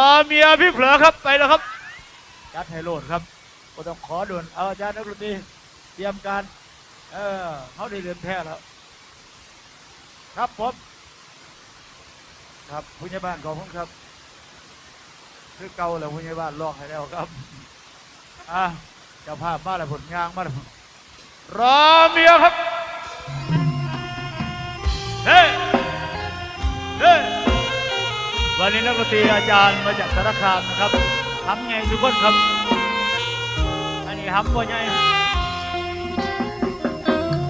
อเมียพี่เผลอครับไปแล้วครับจัดให้โลดครับก็ต้องขอด่วนเอาอาจารย์นักดนตรีเตรียมการ เออเขาได้เรียนแท้แล้ว ครับผมครับผู้ใหญ่บ้านขอบคุณครับ คือเก่าแล้วผู้ใหญ่บ้านลอกให้แล้วครับอะเจ้าภาพมาแล้วผลงานมาแล้วรอเมียครับเฮ้เฮ้ วันนี้นักดนตรีอาจารย์มาจากสารคามนะครับทำไงทุกคนครับ อันนี้ทำว่าไง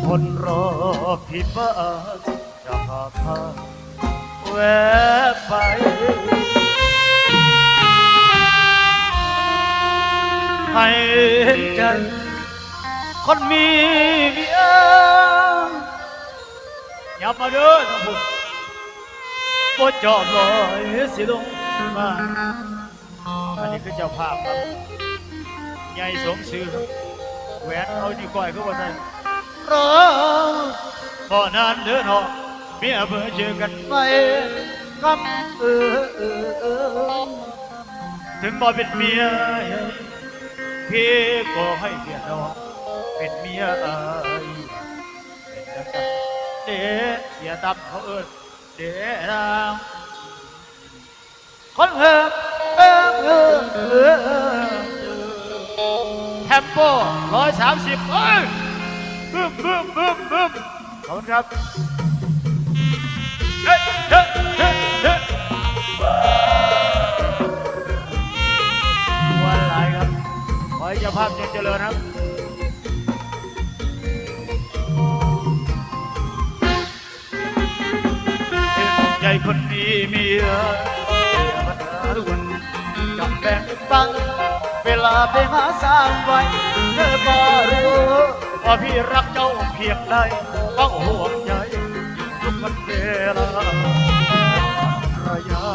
คนรอพี่บ้าจะพาพาแวะไปให้เห็นใจคนมีเมียอย่ามาเด้อทั้งบุญ บ่จอบลอยสิลงมาอันนี้คือเจ้าภาพครับใหญ่สมชื่อแหวนเอานี่ก้อยก็ว่าได้รอพอนานเดินหอกเมียเบื่อเจอกันไปคำเออเออเออถึงบ่เป็นเมียพี่ก็ให้เกียรติน้องเป็นเมียอ้ยเป็นจังกันเดเสียตับเขาเอิญ คนเฮิมเอิมเอิมเอิมเอิมเทมโปร้อยสามสิบเอ้ยบึ้มบึ้มบึ้มบึ้มขอบคุณครับเฮ้ยเฮ้ยเฮ้ยเฮ้ยวันหลครับขอให้เจ้าภาพจงเจริญครับ ใจคนนี้มีเยอะปัญหาทุกคนกับแฟนฟัง เวลาไปหาสร้างไว้เธอก็รู้ว่าพี่รักเจ้าเพียงใดต้องห่วงใยทุกวันเวลาระยะ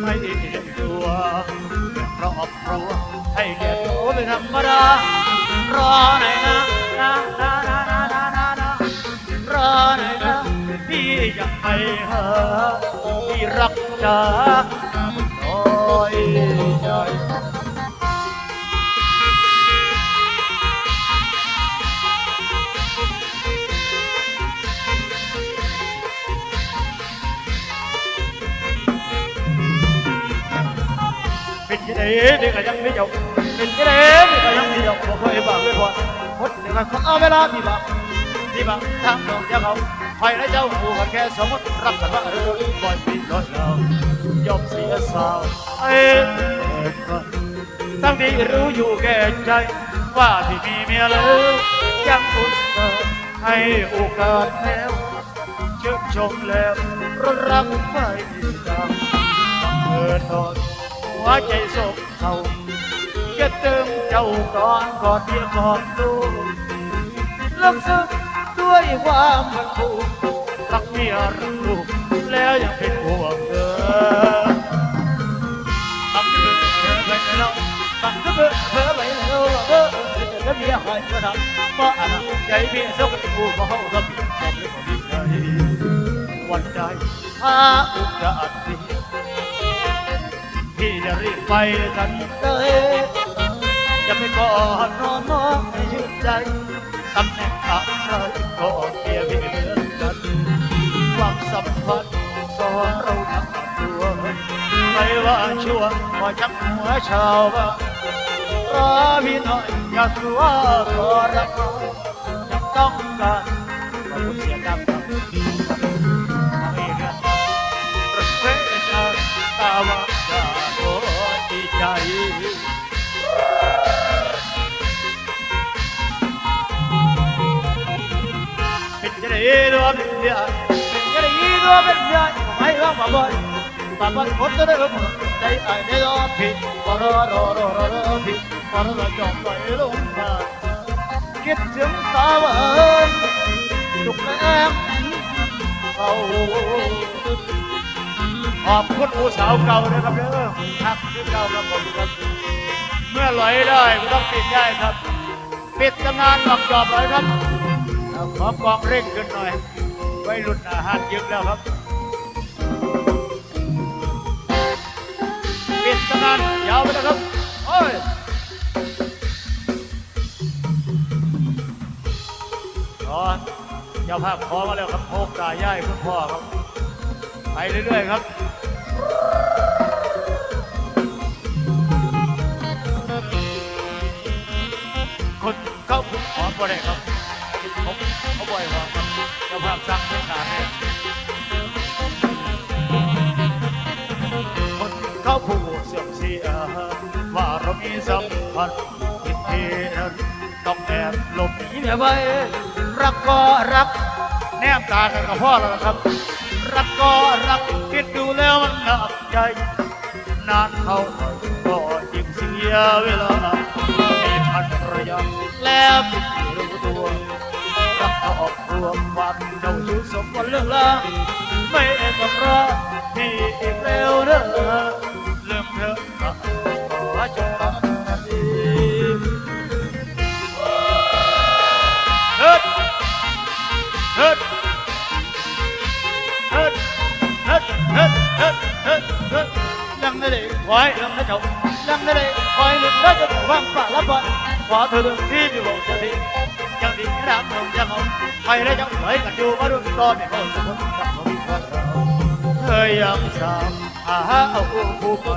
ไม่เห็นตัวเพราะเพราวให้แก่ตัวเป็นธรรมดารอหน่อยนะนะนะนะนะนะรอหน่อยนะ พี่อยากไปหาพี่รักจ้าน้อยใจเป็นยังไงเด็กก็ยังไม่จบเป็นยังไงเด็กก็ยังไม่จบบอกให้บอกด้วยพอพดเดี๋ยวก็เอาเวลาพี่บักพี่บักทางดอกยาเขา คอยและเจ้าผู้กันแค่สมมติรับกันว่าเออบ่อยปีร้อยเรายอมเสียสาวไอ้ตั้งที่รู้อยู่แก่ใจ ว่าที่มีเมียแล้วยังอุตส่าห์ให้โอกาสแล้วเชื่อชมแล้วรรักไม่ดังเมื่อนอนหัวใจโศกเศร้าจะเติมเจ้าก่อนก่อนเดียวก่อนดูลึกซึ้ง ด้วยความมันผูกรักเมียรักลูกแล้วยังเป็นห่วงเธอบังเอิญเธอไปแล้วบังเอิญเธอไปแล้วเออจะเมียใครก็ทำเพราะอะไรใจเมียเศร้ากับกูเพราะเขาทำผิดใจไม่พอดีใจวันใจหาโอกาสดีพี่จะรีบไปทันเลยจะไปกอดนอนน้องให้ชื่นใจตำแหน่งอะไร ก็เกียร์พี่เหมือนกันความสัมพันธ์สอนเราทั้งตัวไม่ว่าชั่วว่าชักหัวชาวบ้านรอพี่หน่อยอยากรู้ว่าขอรับน้องต้องการมาพูดเสียงดัง รู้ใจไอ้ได้รอผิดรอรอรอรอรอรอผิดรอรอจอมไปลงมาคิดถึงตาวันทุกแรงเขาขอบคุณผู้สาวเก่านะครับเด้อทักที่เก่าครับผมครับ เมื่อไหลได้ก็ต้องปิดได้ครับ ปิดตำนานหลอกจอบเลยครับ ขอกองเร่งขึ้นหน่อย ไว้หลุดอาหารเยอะแล้วครับปิดำนานยาวไปนะครับ โอ้ยขอเจ้าภาพขอมาแล้วครับโคกตาย่ายคุณพ่อครับ ไปเรื่อยๆครับคนเข้าคุกขอบ่ได้ครับ เขาบ่อยว่าครับเจ้าภาพสั่งเป็นการเนี่ยคนเขาผู้เสื่อมเสียว่าเรามีสัมพันธ์ผิดที่นั้นต้องแอบหลบหนีเนี่ยไปรักก็รัก แนมตากันกับพ่อแล้วนะครับ รักก็รักคิดดูแล้วมันหนักใจ นานเข้าไหร่ก็ยิ่งเสียเวลามีพันระยะแล้ว สมวันเรื่องลาไม่ต้องรอพี่อีกแล้วเด้อลืมเธอขอจงรักดีเฮ็ดเฮ็ดเฮ็ดเฮ็ดเฮ็ดเฮ็ดเฮ็ดเฮ็ดยังไม่ได้ไว้ยังไม่จบยังไม่ได้คอยหนึ่งแล้จะวางปากรับไว้ขอเธอเรื่องที่อยู่บอกจะดี รักเธอยังเอาไปแล้ยังไหวกันอยู่มารุ่ตอนนี้เขาสมมติกับเราเธอยังสามหาเอาผู้ไป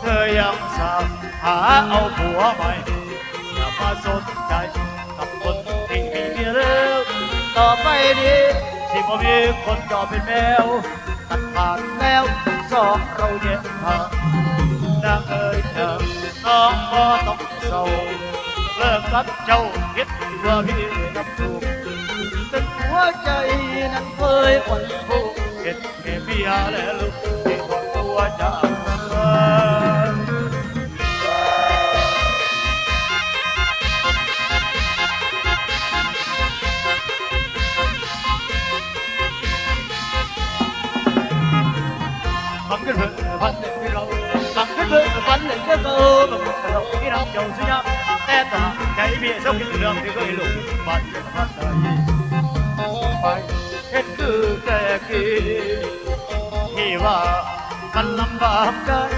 เธอยังสามหาเอาผัวใหม่อย่ามาสนใจกับคนที่มีเมียแล้วต่อไปนี้ที่บ่มีคนจอเป็นแมวตัดขาดแล้วสองเราแยกทานางเอ๋ยเธอน้องก็ต้องเศร้าเลิกกับเจ้าคิด ว่าพี่กับถูกแต่หัวใจนั้นเคยอ่อนโยนเห็นแค่เมียและลูกที่ของตัวจาบั cái cơ mà một cả lộc cái đồng chồng suy nhá té tả cái bia sốc những đường thì gây lục bận phát đời phải hết cứ kẻ kỳ thì và căn lắm và cái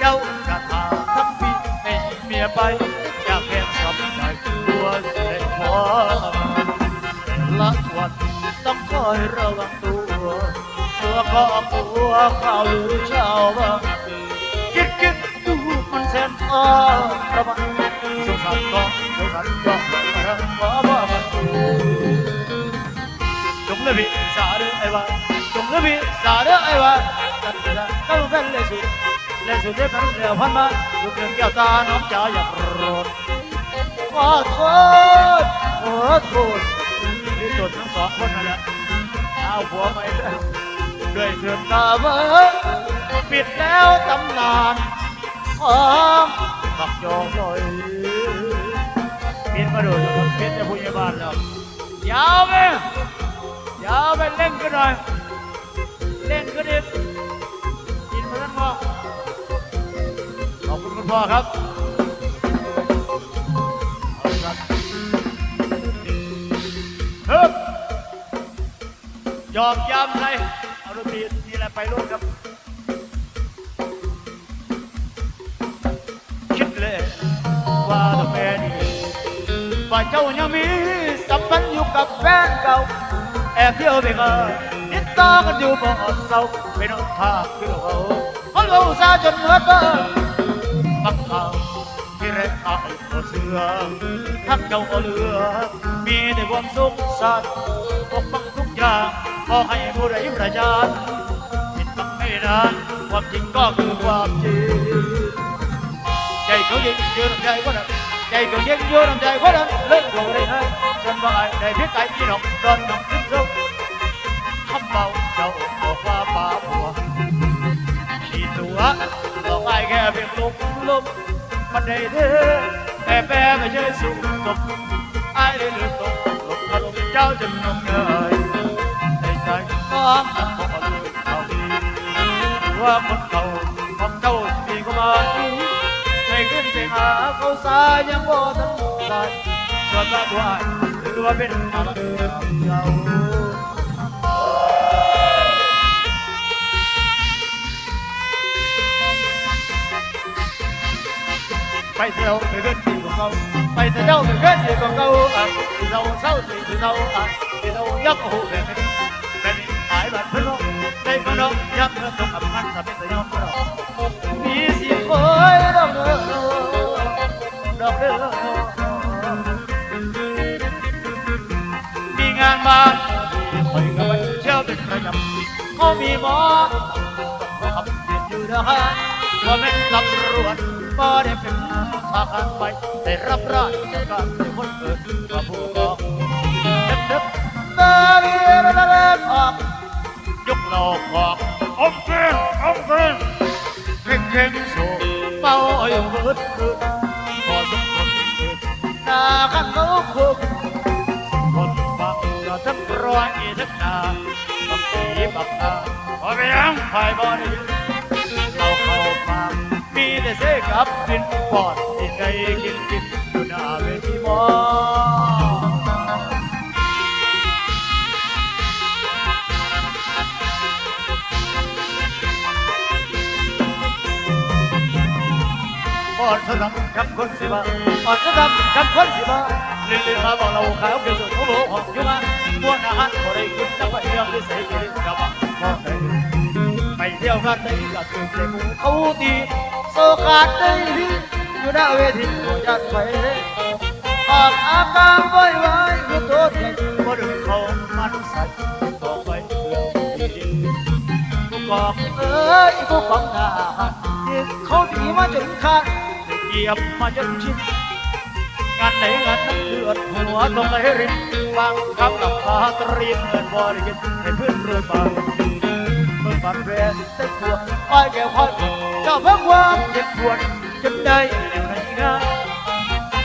kéo cả thả thấp phi ngày mía bay nhà khen sắm đại cua để hóa lắc quạt ต้องคอยระวังตัวตัวก็กลัวเขาหรือชาวบ้าน chúng là vị giả đấy ai vậy chúng là vị giả đấy ai vậy tất cả các bạn phải lấy sự lấy sự để bạn đều hoan ba được những kẹo ta nóng chả giặt rột quá thốn quá thốn đi tuần tháng sáu con này áo búa mày đời thường ta vẫn biệt léo tâm nàn ของบักจองหน่อยเพี้ยนมาดูนะครับเพี้ยนจะพูดยาบ้านแล้วยาวไปยาวไปเล่นกันหน่อยเล่นกันอิกกินมาท่านพ่อขอบคุณคุณพ่อครับเอาละครับเฮ้ยอมยามใคเอาดนตรีมีอะไรไปลูกครับ ว่าทำไมนี่ว่าเจ้ายังมีสัมพันธ์อยู่กับแฟนเก่าแอบเที่ยวไปกันติดต่อกันอยู่บ่อนเศร้าไปนอนทางที่เราเขาเราซาจนเมื่อนว่าบักข่าที่แรกอายก็เสือทักเจ้าเอาเหลือมีแต่ความสุขสันต์ปกปักทุกอย่างขอให้ผู้ใดประจานผิดบังไม่นานความจริงก็คือความจริง chỗ gì chưa làm chơi quá đâu, chạy cường dân chưa làm chơi quá đâu, lên gù đây thôi trên con ai? Để biết tại di động. Đơn động thích đâu không bao đầu của hoa ba mùa. Thì tủa còn ai nghe việc lúc lúc mặt đầy thế em em mà chơi sụp tục. Ai đến được tục tục thật cháu chân nông đời đây tay con thằng bỏ lùi đầu, đi tủa con cầu con đâu thì có mà đi หาเขาสายยังบ่ทันสายส่วนบ้านวาถือว่าเป็นอะไรเก่าไปเที่ยวไปขึ้นที่ของเขาไปเที่ยวไปขึ้นที่ของเขาอะที่เราเศร้าที่เราอะที่เรายักโอ้โหแบบนี้แบบนี้หายบัดเพื่อนได้ก็น้องยักเพื่อนต้องทำงานทำเป็นตัวยอมก็มีสิคอยดอกเด้อ ดอกเด้อมีงานบ้าคอยกับมันเชื่อเป็นประจำเขามีหมอต้องขับเรียนอยู่นะฮะว่าเป็นตำรวจบ่ได้เป็นทหารไปได้รับราชการเป็นคนเกิดมาผู้กองเดึกดึกตาเรียนเรียนออกยกเราออกอมเกนอมเกนเข่งเข่งโซ่เป่าอยู่เบิดคืน น้าขันเขาคุกคนฟังก็ทั้งร้อยทั้งนาบางทีบางตาพอไปยังไฟบ่ได้ยินเราเข้ามามีแต่เสกับกินปอดที่ใจกินกินอยู่หน้าเวทีหมอ อ่อนสนองกับคนสิบาอ่อนสนองกับคนสิบาลิลิมาบอกเราขายเอาเกี่ยวกับเขาบอกของอยู่มาพวกอาหารคนได้กินนักไปเรื่องที่เสียกินกับว่าได้ไปเที่ยวกันได้กับตัวเจ้าเขาตีโซกาดได้อยู่หน้าเวทีตัวยัดไปออกอาการไว้ไว้คือตัวเองบ่ดึงเขามันใส่ต่อไปเรื่องดีผู้กองเอ้ยผู้กองหน้าที่เขาดีมาจนขาด เหยียบมาจนชินงานไหนงานนั้นเลือดหัวต้องไหลรินฟังคำหลับตาตรีนเงินบริกินให้เพื่อนรวยบางเมื่อบันเรนเต้นตัวอ้อยแก้วพ้อยเจ้าเพิ่งความเจ็บปวดจนได้แนวไหนงาน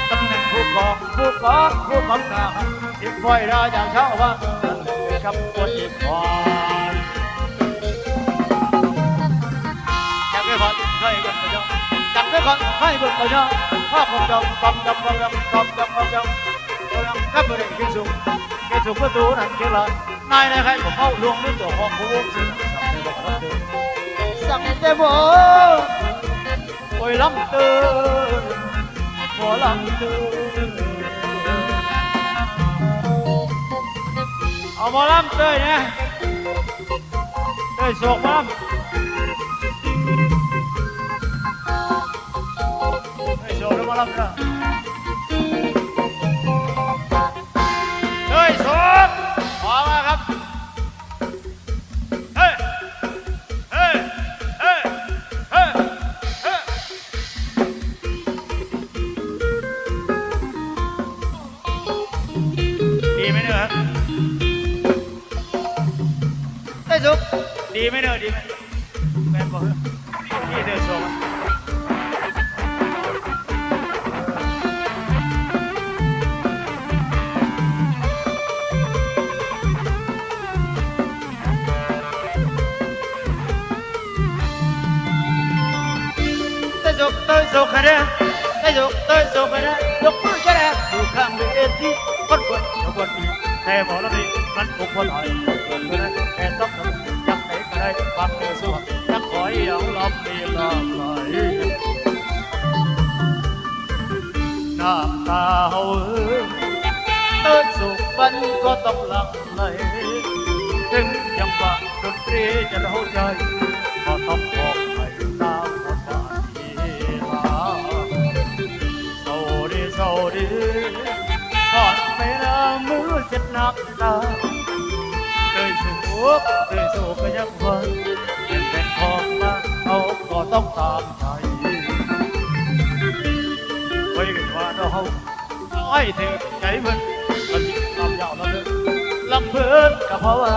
ตำแหน่งผู้กองผู้กองผู้กองหน้าที่ปล่อยราจากเช้าว่ากับตัวเจ็บปวดอยากให้ฟังใครกันก็ยอมจั บ cái con hai vượt vào nhau. Hoa phòng đồng phòng đồng phòng đồng phòng đồng phòng đồng các vừa các người cái dùng. Cái dùng với tú này kia là nay này hay của hậu luôn nước tổ họ của ông sẵn cái bố ôi lắm tư bố lắm tư. Ở bố lắm tư nhé đây sụp lắm. เฮ้ยโชว์แล้วมารับนะเฮ้ยโชว์ข dục tới dục hay đấy tới dục tới dục hay đấy dục bước cho đẹp dù khang bị êm đi con quần cho quần đi thề bỏ nó đi มันคงพอต่อยคนก็ได้แค่ต้องทำยังไหนก็ได้ความเดือดร้อนนักขอยเอาลำมีลำไหลน้ำตาเฮาเต้นสุขมันก็ต้องหลังไหลถึงยังว่าดนตรีจะเล่าใจก็ต้องบอก ก่อนไปละมือเจ็ดนักตาเคยสุขเคยสุขก็ยังวันเป็นเป็นของมาเขาก็ต้องตามใจไว้กันว่าเราไอ้เธอใจมันมันลำยาวลำเลินลำเพลินกับเพราะว่า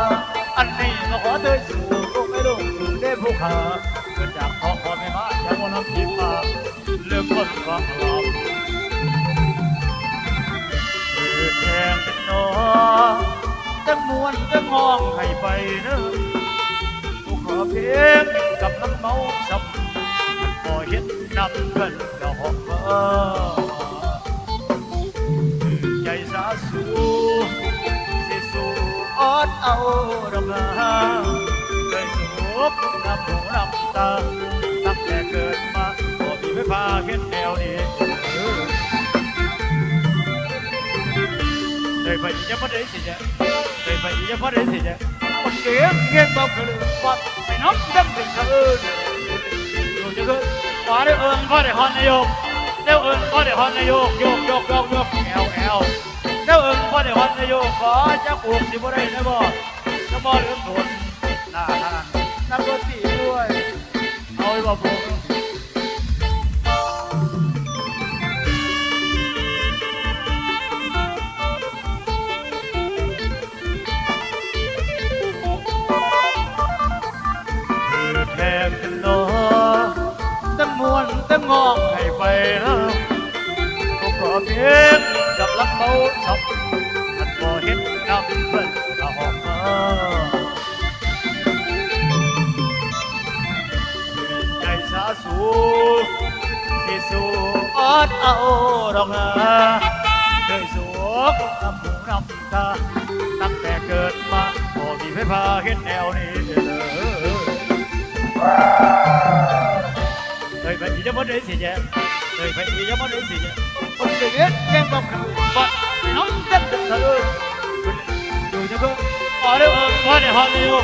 อันนี้ก็ขอเธอสู่คงไม่ลงสู่ได้ผู้ขาเกิดจากพ่อพ่อแม่มาจากวันน้ำทิพย์มาเรื่องคนฟังลำ แทงเป็นนอจังมวนจังห้องให้ไปเนอะผู้ขอเพียงกับน้ำเมาสับมันพอเห็นนำกันดอกเบอใจสาสูสิสูออดเอาดอกลาเคยสูบน้ำหูน้ำตาตั้งแต่เกิดมาบ่มีแไปพาเห็นแนวนี้ ได้ไปอีกจะพอได้สิจ๊ะได้ไปอีกจะพอได้สิจ๊ะคนเก่งเงี้ยบอกกันเลยว่ไปน้องดังถึงเธออยู่จะคือว่าได้เอิญก็ได้ฮอน งอกให้ไปแล้วก็ขอเพียงกับลักเมาสับท่านก็เห็นน้ำเพิ่นกระหอบมาใจสาสูสิสูออดเอาดอกนะเคยสูกน้ำหูน้ำตาตั้งแต่เกิดมาบ่มีไฟฟ้าเห็นแนวนี้เลย Đời phải chỉ cho mất đấy gì chứ Đời phải chỉ cho mất đấy gì chứ Không được biết em bọc Bọn nó rất là thơ Dù cho cơ Ở đâu ơn có để hòn yêu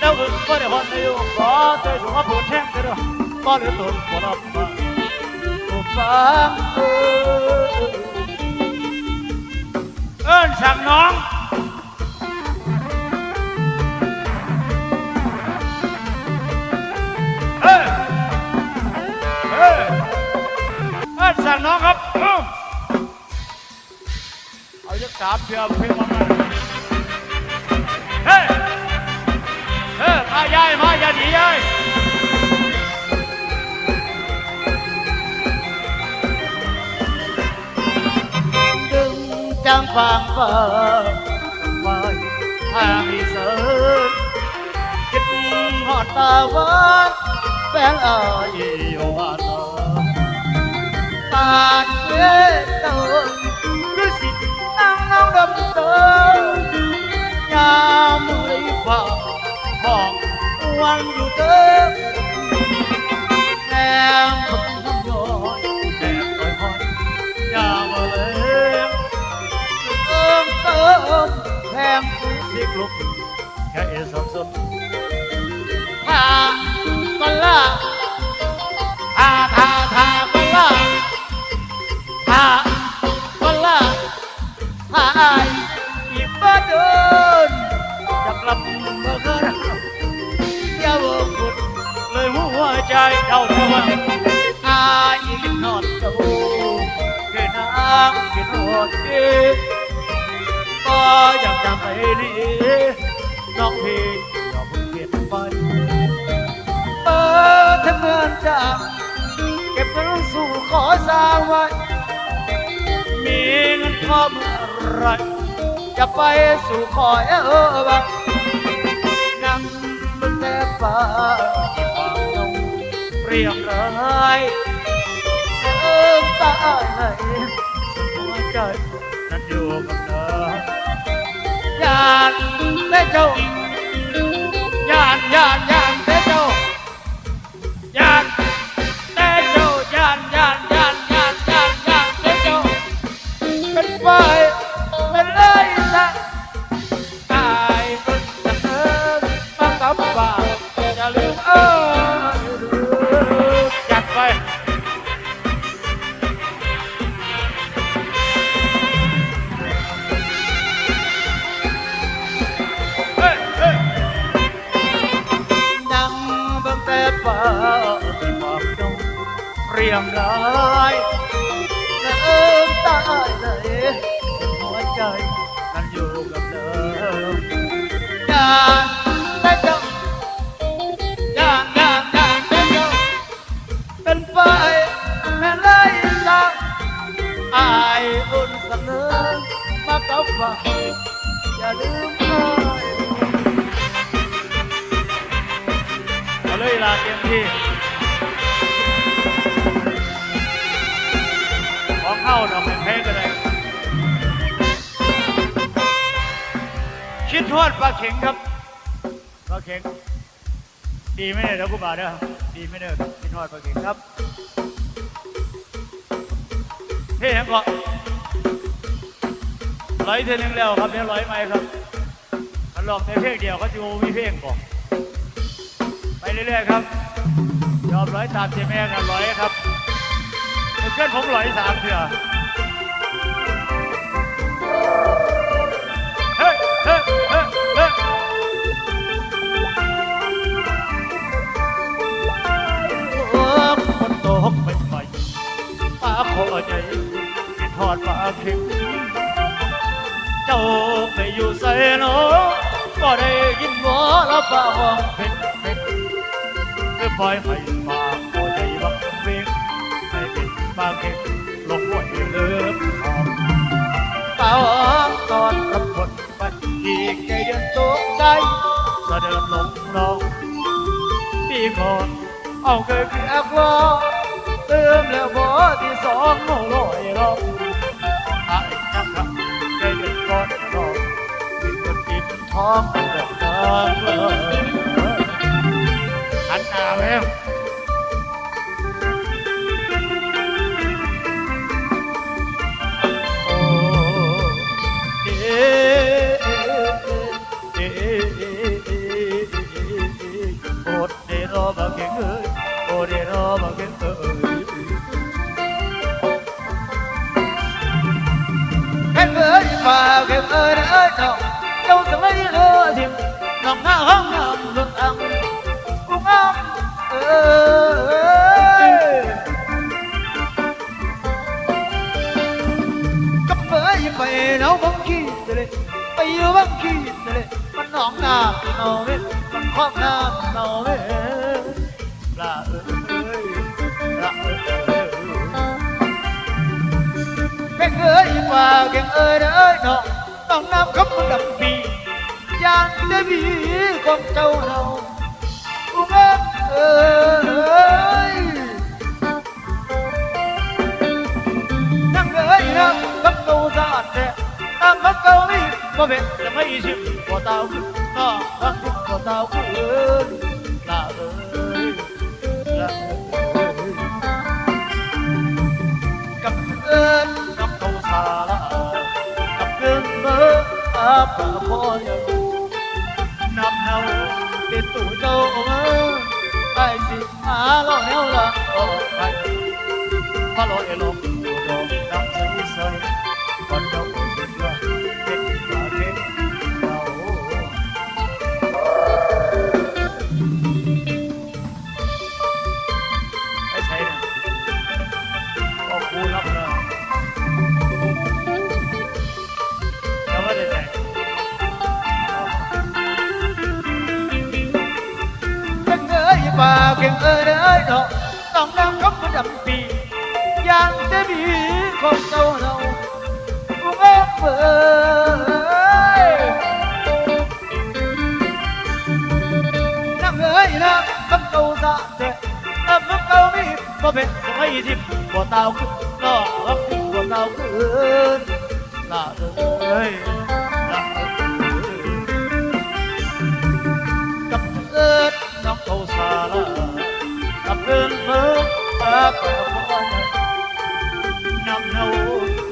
Đâu ơn có để hòn yêu Có tôi dùng hấp hồn thêm cái đó Có để tổn của nó mà Một vang ơn sang nón เอาจักสามเพียบเพียบมามาเฮ้ยเฮ้ยมายายมาอย่าหนียายดึงจังฟังเปิดไปทางอีสานคิดหอดตาวัน bé ơi yêu hoa thơ ta chế cứ xiết lúc cái sập sập ทาก็ล่าทาทาทาก็ล่าทาก็ล่าทาไออีบ้าเดินจะกลับมาเกินอย่าบอกคุณเลยหัวใจเดาทว่าอายกินนอนเจ้าคือนางกินนอนเก็ก็ อยากจะไปนี่น้องพี่ก็เพิ่งเปลี่ยนไปเออถ้าเมื่อนจากเก็บเงินสู่ขอสร้างไว้ มีเงินพอเมื่อไรจะไปสู่ขอเออบังนั่งบนแต่ฟ้าที่ฟังงเรียบร้อยเอิมตายไหนหัวใจนั้นอยู่กับ เธอยานได้เจ้ายานยาน ยงรายและเอิ้มตาเลยหัวใจ ทอดปลาเข็งครับปลาเข็ง ดีไหมเนี่ยเดี๋ยวกูบาเด้อดีไหมเนี่ยคิดทอดปลาเข็งครับลงก็ร้อยเท่านึงแล้วครับเนี่ยร้อยไหมครับมันหลอกในเพลงเดียวเขาจะมีเพลงก่อนไปเรื่อยๆครับยอมร้อยตามเจแม่กันร้อยครับเพื่อนผมร้อยสามเถื่อ อดปลาเค็มเจ้าไปอยู่ใส่เนาะก็ได้ยินว่าละป้าห้องเพ็นเพ็นคือปล่อยให้ปากโอใจบักเวงให้เป็นปากเก็บลงไว้เลืมออกตาตอนกับคนปันอีกใจเดือนตกใจเสด็จลงลงปีก่อนเอาเคยเพียกว่าเติมแล้วพอที่สองโง่ลอยลง นกินท้องเดือดร้อน เลยหันหน้าแล้วโอ้เอ๊ะเอ๊ะเอ๊ะเอ๊ะเอ๊ะโอดเดรอบักเกงเอ้ยโอดเดรอบั กเกงเอ้ยเฮ้ยเอ้ยฝากเก็บเอ้ยเอ้ยเจ้าเจ้าจะไม่เลือทิ้งน้องหน้าห้อง เอ้ยกับเจ้าเนาบังคีเลยไอยู่บังคีเลยมันหนองนาเนาเว้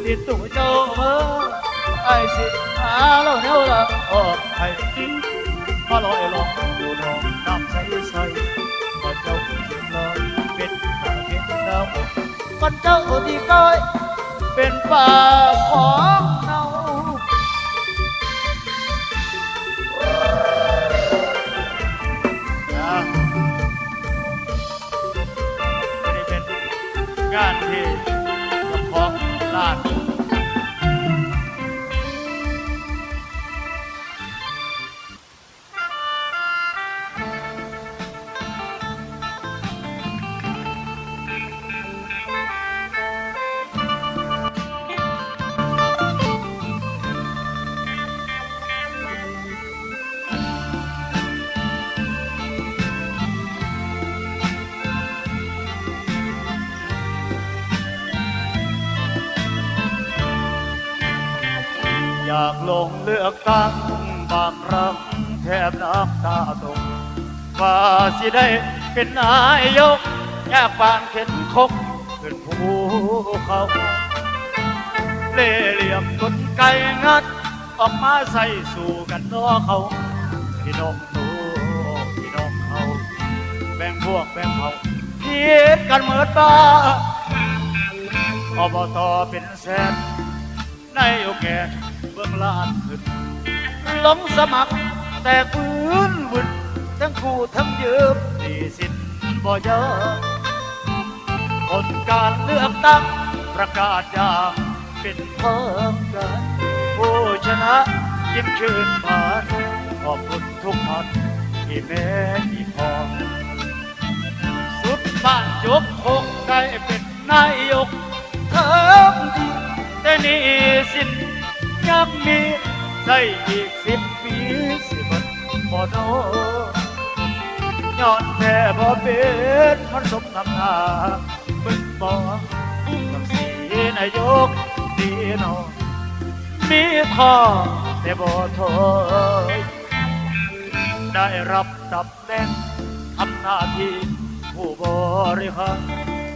ติดตัวเจ้าเมื่อไอ้สิหาเราเนาละออกให้ยพอลอยลองดูดองน้ำใสใสก่อนเจ้าเป็นลอยเป็นป่าเป็นดาวก่อนเจ้าที่ก้อยเป็นป่าของากลงเลือกตั้งบางครั้งแทบน้ำตาตกว่าสิได้เป็นนายกอยากปานเข็นคกขึ้นภูเขาเล่เหลี่ยมกลไกงัด ออกมาใส่สู่กันนอเขาพี่น้องหนูพี่น้องเขา แบ่งพวกแบ่งเผ่าเพียดกันเหมือนบ้าอบตเป็นแสนในโอแกนเบื้ องลานขึ้นลงสมัครแต่ปืนวุ่นทั้งคู่ทั้งยืมดีสินบ่เยอะผลการเลือกตั้งประกาศอย่างเป็นเพิ่มกันผู้ชนะยิ้มชื่นบานขอบคุณทุกท่านที่แม้ที่พอสุดบ้านยกคงได้เป็นนายกเทิมทีแต่นี่สิน ยังมีใส่อีกสิบปีสิบบ่โนย้อนแค่บ่เป็นมันสมน้ำหนาบึงบ่กับสีนายกดีโนมีข้อแต่บ่โทษได้รับตำแหน่งทำหน้าที่ผู้บริหาร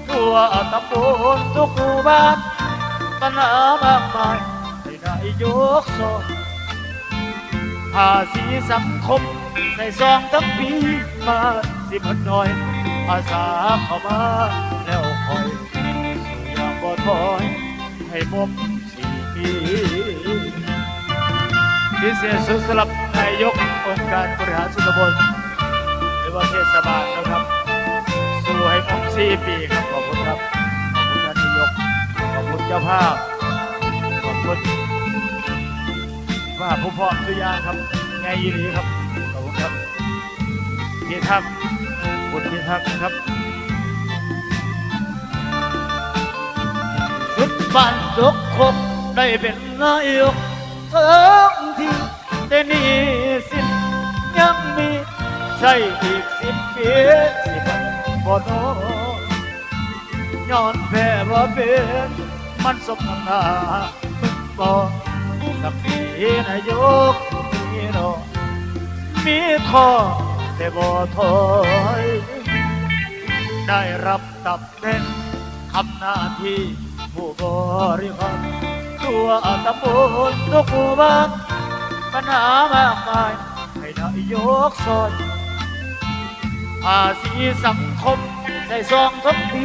ทั่วตำบลทุกหมู่บ้านปัญหามากมาย ให้นายกสอนภาษีสังคมในซองทั้งปีมาสิบหน่อย ภาษาเข้ามาแล้วคอยสู่อย่างบ่ถอย ให้มมสี่ปีพิเศษสุดสำหรับนายกองค์การบริหารส่วนตำบลหรือว่าเทศบาลนะครับ สู่ให้ครบสี่ปีครับขอบคุณครับ ขอบคุณท่านนายก ขอบคุณเจ้าภาพ ขอบคุณาผู้พร้อมทุกอยางครับไงยีหลีครับขอบคุณครับพิทักษ์คุณพิทักษ์ครับสุดบ้านจกคบได้เป็นนายกทั้งทีแต่นี่สินยังมีใช่อีกสิบปีสิบบ่โนย้อนแพ้บ่เป็นมันสมน้ำหน้ามึงบ่ สักทีนายกนี่เนาะมีข้อแต่บ่ถอยได้รับตำแหน่งทำหน้าที่ผู้บริหารตัวตำบลทุกหมู่บ้านปัญหามากมายให้นายกสอนภาษีสังคมใส่ซองทุกปี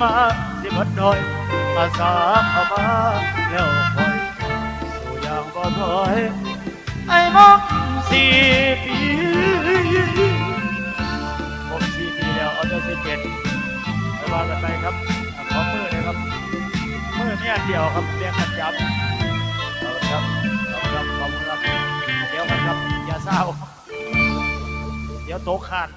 มาสิบดหน่อยอาสาเข้ามาแล้ว บ่อยไอ้มองสี่ปีผมสี่ปีแล้วเอาตัวสิบเจ็ดไปว่ากันไปครับขอมือเลยครับมือเนี่ยเดียวครับเรียกกันจับเอาละครับเอาละครับขอบคุณครับเดี๋ยวกันครับอย่าเศร้าเดี๋ยวโต๊ะขาด